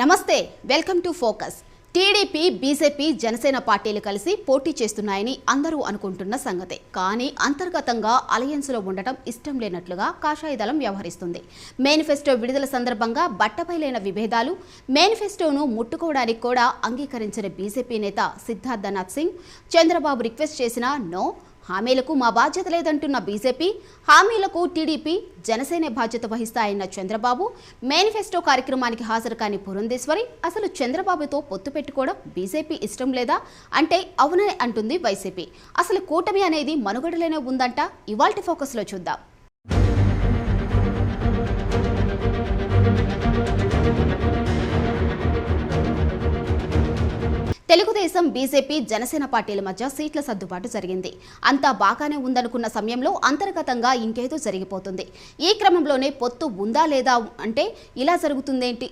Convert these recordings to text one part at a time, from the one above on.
నమస్తే welcome to focus. TDP BJP Janasena పార్టీలు కలిసి పోటీ చేస్తున్నాయని అందరూ అనుకుంటున్న సంగతే. కానీ అంతర్గతంగా అలయన్స్లో ఉండటం ఇష్టం లేనట్లుగా కాషాయ దళం వ్యవహరిస్తుంది. మేనిఫెస్టో విడుదల సందర్భంగా బట్టపైలైన విభేదాలు మేనిఫెస్టోను ముట్టుకోవడానికి కూడా అంగీకరించిన బీజేపీ నేత సిద్ధార్థనాథ్ సింగ్ చంద్రబాబు రిక్వెస్ట్ చేసినా నో హామీలకు మా బాధ్యత లేదంటున్న బీజేపీ హామీలకు టీడీపీ జనసేన బాధ్యత వహిస్తాయన్న చంద్రబాబు మేనిఫెస్టో కార్యక్రమానికి హాజరు కాని పురంధేశ్వరి అసలు చంద్రబాబుతో పొత్తు పెట్టుకోవడం బీజేపీ ఇష్టం లేదా అంటే అవునని అంటుంది వైసీపీ. అసలు కూటమి అనేది మనుగడలోనే ఉందంట ఇవాల్టి ఫోకస్లో చూద్దాం. తెలుగుదేశం బీజేపీ జనసేన పార్టీల మధ్య సీట్ల సర్దుబాటు జరిగింది. అంతా బాగానే ఉందనుకున్న సమయంలో అంతర్గతంగా ఇంకేదో జరిగిపోతుంది. ఈ క్రమంలోనే పొత్తు ఉందా లేదా అంటే ఇలా జరుగుతుందేంటి?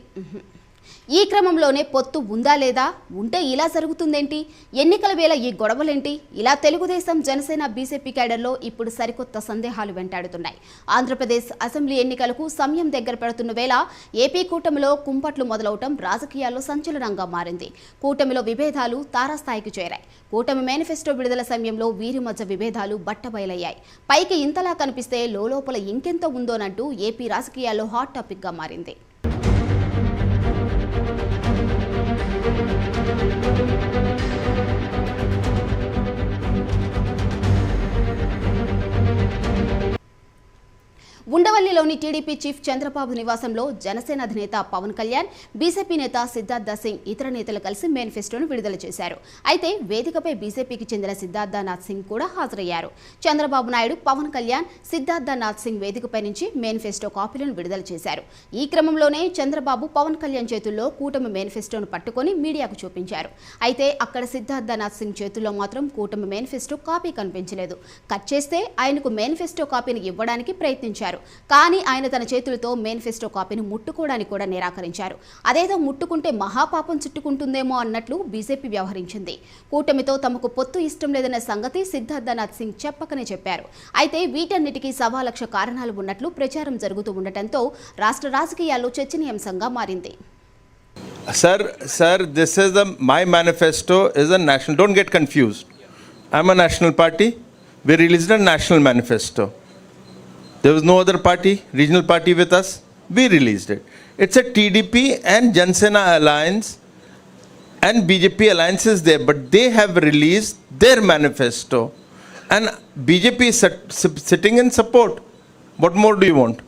ఈ క్రమంలోనే పొత్తు ఉందా లేదా? ఉంటే ఇలా జరుగుతుందేంటి? ఎన్నికల వేళ ఈ గొడవలేంటి? ఇలా తెలుగుదేశం జనసేన బీజేపీ క్యాడర్లో ఇప్పుడు సరికొత్త సందేహాలు వెంటాడుతున్నాయి. ఆంధ్రప్రదేశ్ అసెంబ్లీ ఎన్నికలకు సమయం దగ్గర పెడుతున్న వేళ ఏపీ కూటమిలో కుంపట్లు మొదలవటం రాజకీయాల్లో సంచలనంగా మారింది. కూటమిలో విభేదాలు తారాస్థాయికి చేరాయి. కూటమి మేనిఫెస్టో విడుదల సమయంలో వీరి మధ్య విభేదాలు బట్టబయలయ్యాయి. పైకి ఇంతలా కనిపిస్తే లోపల ఇంకెంత ఉందోనంటూ ఏపీ రాజకీయాల్లో హాట్ టాపిక్గా మారింది. టీడీపీ చీఫ్ చంద్రబాబు నివాసంలో జనసేన అధినేత పవన్ కళ్యాణ్ బీజేపీ నేత సిద్ధార్థ సింగ్ ఇతర నేతలు కలిసి మేనిఫెస్టోను విడుదల చేశారు. అయితే వేదికపై బీజేపీకి చెందిన సిద్ధార్థనాథ్ సింగ్ కూడా హాజరయ్యారు. చంద్రబాబు నాయుడు పవన్ కళ్యాణ్ సిద్ధార్థనాథ్ సింగ్ వేదికపై నుంచి మేనిఫెస్టో కాపీలను విడుదల చేశారు. ఈ క్రమంలోనే చంద్రబాబు పవన్ కళ్యాణ్ చేతుల్లో కూటమి మేనిఫెస్టోను పట్టుకొని మీడియాకు చూపించారు. అయితే అక్కడ సిద్ధార్థనాథ్ సింగ్ చేతుల్లో మాత్రం కూటమి మేనిఫెస్టో కాపీ కనిపించలేదు. కట్ చేస్తే ఆయనకు మేనిఫెస్టో కాపీని ఇవ్వడానికి ప్రయత్నించారు. కానీ ఆయన తన చేతులతో మేనిఫెస్టో కాపీని ముట్టుకోవడానికి కూడా నిరాకరించారు అదేదో ముట్టుకుంటే మహాపాపం చుట్టుకుంటుందేమో అన్నట్లు బీజేపీ వ్యవహరించింది కూటమితో తమకు పొత్తు ఇష్టం లేదన్న సంగతి సిద్ధార్థనాథ్ సింగ్ చెప్పకనే చెప్పారు అయితే వీటన్నిటికీ సవా లక్ష కారణాలు ఉన్నట్లు ప్రచారం జరుగుతూ ఉండటంతో రాష్ట్ర రాజకీయాల్లో చర్చనీయాంశంగా మారింది Sir, sir, this is the my manifesto is a national. Don't get confused. I'm a national party. We released a national manifesto. There was no other party, regional party with us. We released it. It's a TDP and Jansena alliance and BJP alliance is there, but they have released their manifesto. And BJP is sit- sit- sitting in support. What more do you want?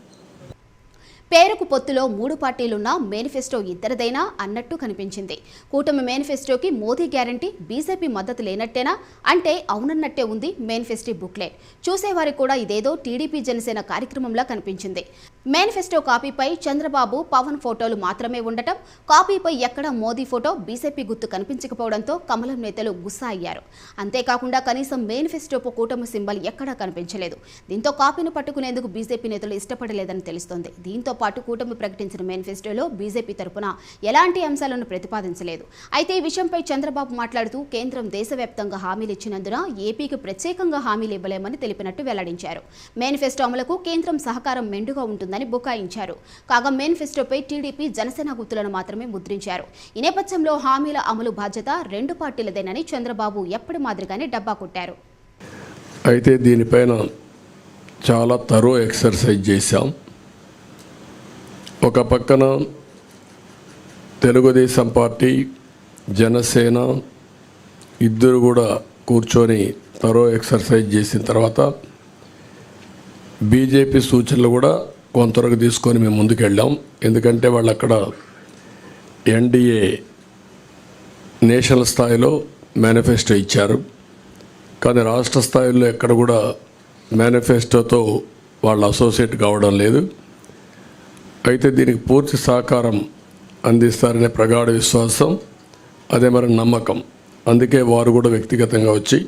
పేరుకు పొత్తులో మూడు పార్టీలున్నా manifesto ఇద్దరిదైనా అన్నట్టు కనిపించింది. కూటమి మేనిఫెస్టోకి Modi guarantee BJP మద్దతు లేనట్టేనా? అంటే అవునన్నట్టే ఉంది manifesto booklet. చూసేవారికి కూడా ఇదేదో టీడీపీ జనసేన కార్యక్రమంలా కనిపించింది. మేనిఫెస్టో కాపీపై చంద్రబాబు పవన్ ఫోటోలు మాత్రమే ఉండటం కాపీపై ఎక్కడ మోదీ ఫోటో బీజేపీ గుర్తు కనిపించకపోవడంతో కమలం నేతలు గుస్సా అయ్యారు. అంతేకాకుండా కనీసం మేనిఫెస్టోపు కూటమి సింబల్ ఎక్కడా కనిపించలేదు. దీంతో కాపీని పట్టుకునేందుకు బీజేపీ నేతలు ఇష్టపడలేదని తెలుస్తోంది. దీంతో పాటు కూటమి ప్రకటించిన మేనిఫెస్టోలో బీజేపీ తరపున ఎలాంటి అంశాలను ప్రతిపాదించలేదు. అయితే ఈ విషయంపై చంద్రబాబు మాట్లాడుతూ కేంద్రం దేశవ్యాప్తంగా హామీలు ఇచ్చినందున ఏపీకి ప్రత్యేకంగా హామీలు ఇవ్వలేమని తెలిపినట్టు వెల్లడించారు. మేనిఫెస్టో అమలుకు కేంద్రం సహకారం మెండుగా ఉంటుందని బుకాయించారు. కాగా మేనిఫెస్టోపై టీడీపీ జనసేన గుర్తులను మాత్రమే ముద్రించారు. ఈ నేపథ్యంలో హామీల అమలు బాధ్యత రెండు పార్టీలదేనని చంద్రబాబు ఎప్పటి మాదిరిగానే డబ్బా కొట్టారు. అయితే దీనిపైన చాలా తరో ఎక్సర్సైజ్ చేశాం. ఒక పక్కన తెలుగుదేశం పార్టీ జనసేన ఇద్దరు కూడా కూర్చొని తరో ఎక్సర్సైజ్ చేసిన తర్వాత బీజేపీ సూచనలు కూడా కొంతవరకు తీసుకొని మేము ముందుకెళ్ళాం. ఎందుకంటే వాళ్ళు అక్కడ ఎన్డీఏ నేషనల్ స్థాయిలో మేనిఫెస్టో ఇచ్చారు. కానీ రాష్ట్ర స్థాయిలో ఎక్కడ కూడా మేనిఫెస్టోతో వాళ్ళు అసోసియేట్ కావడం లేదు. అయితే దీనికి పూర్తి సహకారం అందిస్తారనే ప్రగాఢ విశ్వాసం అదే మరి నమ్మకం. అందుకే వారు కూడా వ్యక్తిగతంగా వచ్చి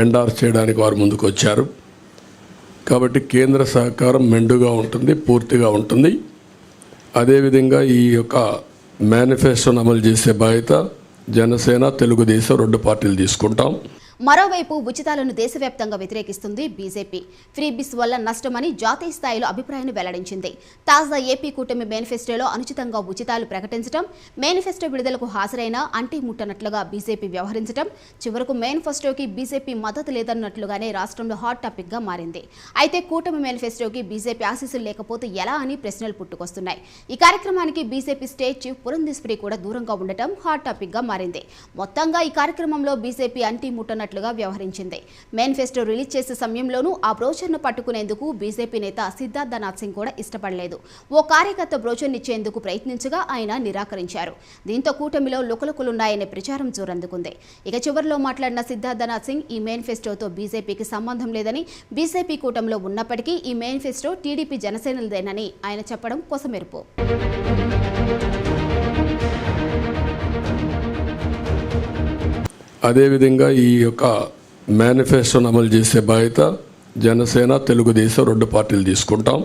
ఎండార్ చేయడానికి వారు ముందుకు వచ్చారు కాబట్టి కేంద్ర సహకారం మెండుగా ఉంటుంది పూర్తిగా ఉంటుంది. అదేవిధంగా ఈ యొక్క మేనిఫెస్టోను అమలు చేసే బాధ్యత జనసేన తెలుగుదేశం రెండు పార్టీలు తీసుకుంటాం. మరోవైపు ఉచితాలను దేశవ్యాప్తంగా వ్యతిరేకిస్తుంది బీజేపీ. ఫ్రీ బిస్ వల్ల నష్టమని జాతీయ స్థాయిలో అభిప్రాయాన్ని వెల్లడించింది. తాజా ఏపీ కూటమి మేనిఫెస్టోలో అనుచితంగా ఉచితాలు ప్రకటించడం మేనిఫెస్టో విడుదలకు హాజరైన అంటి ముట్టనట్లుగా బీజేపీ వ్యవహరించడం చివరకు మేనిఫెస్టోకి బీజేపీ మద్దతు లేదన్నట్లుగానే రాష్ట్రంలో హాట్ టాపిక్గా మారింది. అయితే కూటమి మేనిఫెస్టోకి బీజేపీ ఆశీస్సులు లేకపోతే ఎలా అని ప్రశ్నలు పుట్టుకొస్తున్నాయి. ఈ కార్యక్రమానికి బీజేపీ స్టేట్ చీఫ్ పురంధేశ్వరి కూడా దూరంగా ఉండటం హాట్ టాపిక్గా మారింది. మొత్తంగా ఈ కార్యక్రమంలో బీజేపీ అంటి చేస్తున్నట్లుగా వ్యవహరించింది. మేనిఫెస్టో రిలీజ్ చేసే సమయంలోనూ ఆ బ్రోచర్ను పట్టుకునేందుకు బీజేపీ నేత సిద్ధార్థనాథ్ సింగ్ కూడా ఇష్టపడలేదు. ఓ కార్యకర్త బ్రోచర్ని ఇచ్చేందుకు ప్రయత్నించగా ఆయన నిరాకరించారు. దీంతో కూటమిలో లుకలుకలున్నాయనే ప్రచారం జోరందుకుంది. ఇక చివరిలో మాట్లాడిన సిద్ధార్థనాథ్ సింగ్ ఈ మేనిఫెస్టోతో బీజేపీకి సంబంధం లేదని బీజేపీ కూటమిలో ఉన్నప్పటికీ ఈ మేనిఫెస్టో టీడీపీ జనసేనలదేనని ఆయన చెప్పడం కొసమెరుపు. అదేవిధంగా ఈ యొక్క మేనిఫెస్టోను అమలు చేసే బాధ్యత జనసేన తెలుగుదేశం రెండు పార్టీలు తీసుకుంటాం.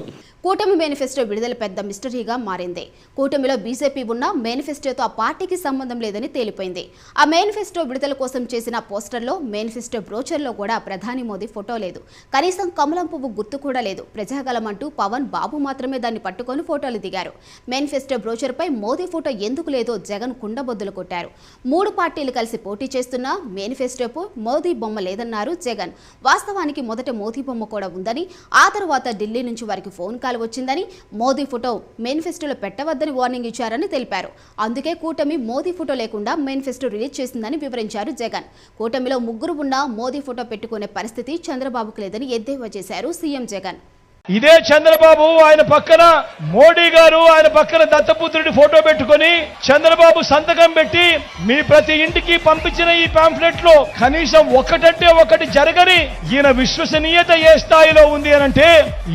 కూటమి మేనిఫెస్టో విడుదల పెద్ద మిస్టరీగా మారింది. కూటమిలో బీజేపీ ఉన్న మేనిఫెస్టోతో ఆ పార్టీకి సంబంధం లేదని తేలిపోయింది. ఆ మేనిఫెస్టో విడుదల కోసం చేసిన పోస్టర్లో మేనిఫెస్టో బ్రోచర్లో కూడా ప్రధాని మోదీ ఫోటో లేదు. కనీసం కమలం పువ్వు గుర్తు కూడా లేదు. ప్రజాగలం అంటూ పవన్ బాబు మాత్రమే దాన్ని పట్టుకొని ఫోటోలు దిగారు. మేనిఫెస్టో బ్రోచర్పై మోదీ ఫోటో ఎందుకు లేదో జగన్ కుండబొద్దులు కొట్టారు. మూడు పార్టీలు కలిసి పోటీ చేస్తున్న మేనిఫెస్టోపు మోదీ బొమ్మ లేదన్నారు జగన్. వాస్తవానికి మొదట మోదీ బొమ్మ కూడా ఉందని ఆ తర్వాత ఢిల్లీ నుంచి వారికి ఫోన్ కాల్ వచ్చిందని మోదీ ఫోటో మేనిఫెస్టోలో పెట్టవద్దని వార్నింగ్ ఇచ్చారని తెలిపారు. అందుకే కూటమి మోదీ ఫోటో లేకుండా మేనిఫెస్టో రిలీజ్ చేసిందని వివరించారు జగన్. కూటమిలో ముగ్గురు ఉన్నా మోదీ ఫోటో పెట్టుకునే పరిస్థితి చంద్రబాబుకు లేదని ఎద్దేవా చేశారు సీఎం జగన్. ఇదే చంద్రబాబు ఆయన పక్కన మోడీ గారు ఆయన పక్కన దత్తపుత్రుడి ఫోటో పెట్టుకొని చంద్రబాబు సంతకం పెట్టి మీ ప్రతి ఇంటికి పంపించిన ఈ పాంఫ్లెట్లో కనీసం ఒకటంటే ఒకటి జరగని ఈయన విశ్వసనీయత ఏ స్థాయిలో ఉంది అని అంటే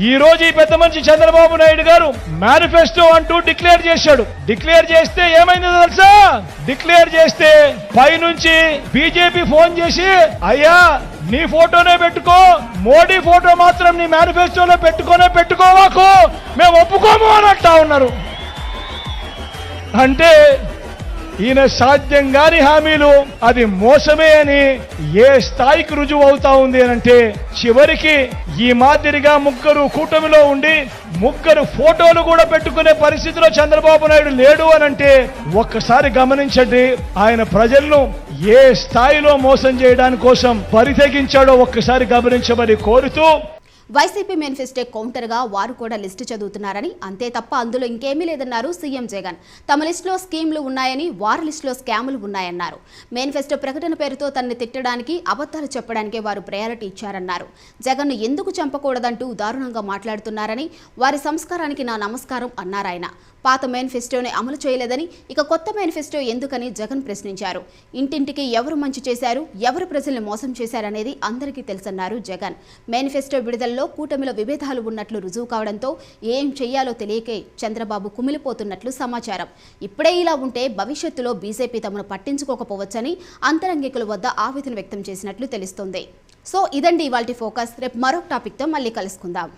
ఈ రోజు ఈ పెద్ద మనిషి చంద్రబాబు నాయుడు గారు మేనిఫెస్టో అంటూ డిక్లేర్ చేశాడు. డిక్లేర్ చేస్తే ఏమైందో తెలుసా? డిక్లేర్ చేస్తే పైనుంచి బీజేపీ ఫోన్ చేసి అయ్యా నీ ఫోటోనే పెట్టుకో. మోడీ ఫోటో మాత్రం నీ మేనిఫెస్టోలో పెట్టుకోనే పెట్టుకోవాకు. మేము ఒప్పుకోము అని అంటా ఉన్నారు. అంటే ఈయన సాధ్యం కాని హామీలు అది మోసమే అని ఏ స్థాయికి రుజువు అవుతా ఉంది అని అంటే చివరికి ఈ మాదిరిగా ముగ్గురు కూటమిలో ఉండి ముగ్గురు ఫోటోలు కూడా పెట్టుకునే పరిస్థితిలో చంద్రబాబు నాయుడు లేడు అని అంటే ఒక్కసారి గమనించండి ఆయన ప్రజలను ఏ స్థాయిలో మోసం చేయడానికి కోసం పరితెగించాడో ఒక్కసారి గమనించమని కోరుతూ వైసీపీ మేనిఫెస్టో కౌంటర్గా వారు కూడా లిస్టు చదువుతున్నారని అంతే తప్ప అందులో ఇంకేమీ లేదన్నారు సీఎం జగన్. తమ లిస్టులో స్కీమ్లు ఉన్నాయని వారి లిస్టులో స్కాములు ఉన్నాయన్నారు. మేనిఫెస్టో ప్రకటన పేరుతో తనని తిట్టడానికి అబద్ధాలు చెప్పడానికే వారు ప్రయారిటీ ఇచ్చారన్నారు. జగన్ను ఎందుకు చంపకూడదంటూ దారుణంగా మాట్లాడుతున్నారని వారి సంస్కారానికి నా నమస్కారం అన్నారాయన పాత మేనిఫెస్టోని అమలు చేయలేదని ఇక కొత్త మేనిఫెస్టో ఎందుకని జగన్ ప్రశ్నించారు. ఇంటింటికి ఎవరు మంచి చేశారు ఎవరు ప్రజల్ని మోసం చేశారనేది అందరికీ తెలుసన్నారు జగన్. మేనిఫెస్టో విడుదలలో కూటమిలో విభేదాలు ఉన్నట్లు రుజువు కావడంతో ఏం చేయాలో తెలియకే చంద్రబాబు కుమిలిపోతున్నట్లు సమాచారం. ఇప్పుడే ఇలా ఉంటే భవిష్యత్తులో బీజేపీ తమను పట్టించుకోకపోవచ్చని అంతరంగికుల వద్ద ఆవేదన వ్యక్తం చేసినట్లు తెలుస్తోంది. సో ఇదండి ఇవాళ ఫోకస్. రేపు మరొక టాపిక్తో మళ్ళీ కలుసుకుందాం.